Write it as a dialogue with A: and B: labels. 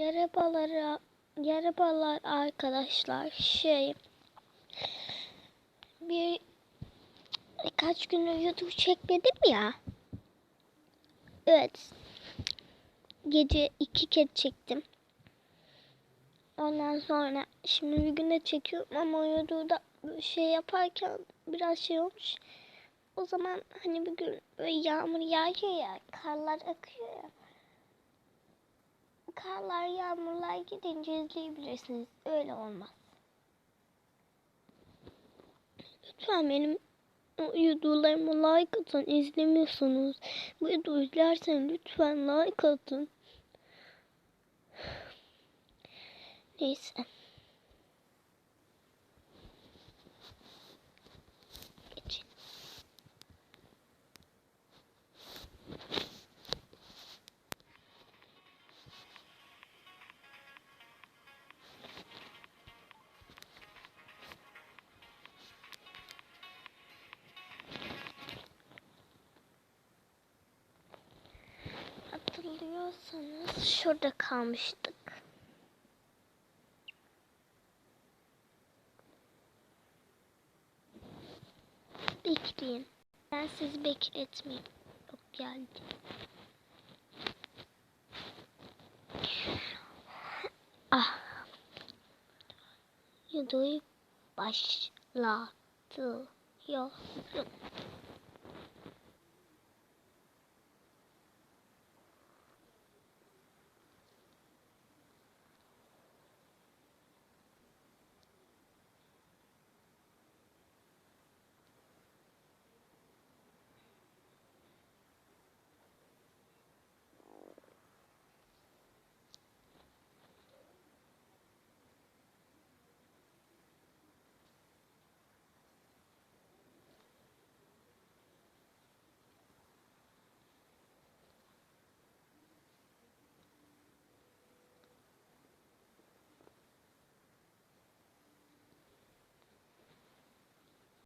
A: Merhabalar, merhabalar arkadaşlar. Şey, bir kaç gündür YouTube çekmedim ya. Evet. Gece iki kez çektim. Ondan sonra şimdi bir günde çekiyorum ama YouTube'da şey yaparken biraz şey olmuş. O zaman hani bir gün böyle yağmur yağıyor ya, karlar akıyor ya. Karlar, yağmurlar gidince izleyebilirsiniz. Öyle olmaz. Lütfen benim videolarıma like atın. İzlemiyorsunuz. Bu videoyu izlersen lütfen like atın. Neyse. Hatırlıyorsanız şurada kalmıştık. Bekleyin. Ben sizi bekletmeyeyim. Yok geldi. Ah. Videoyu başlatıyorum.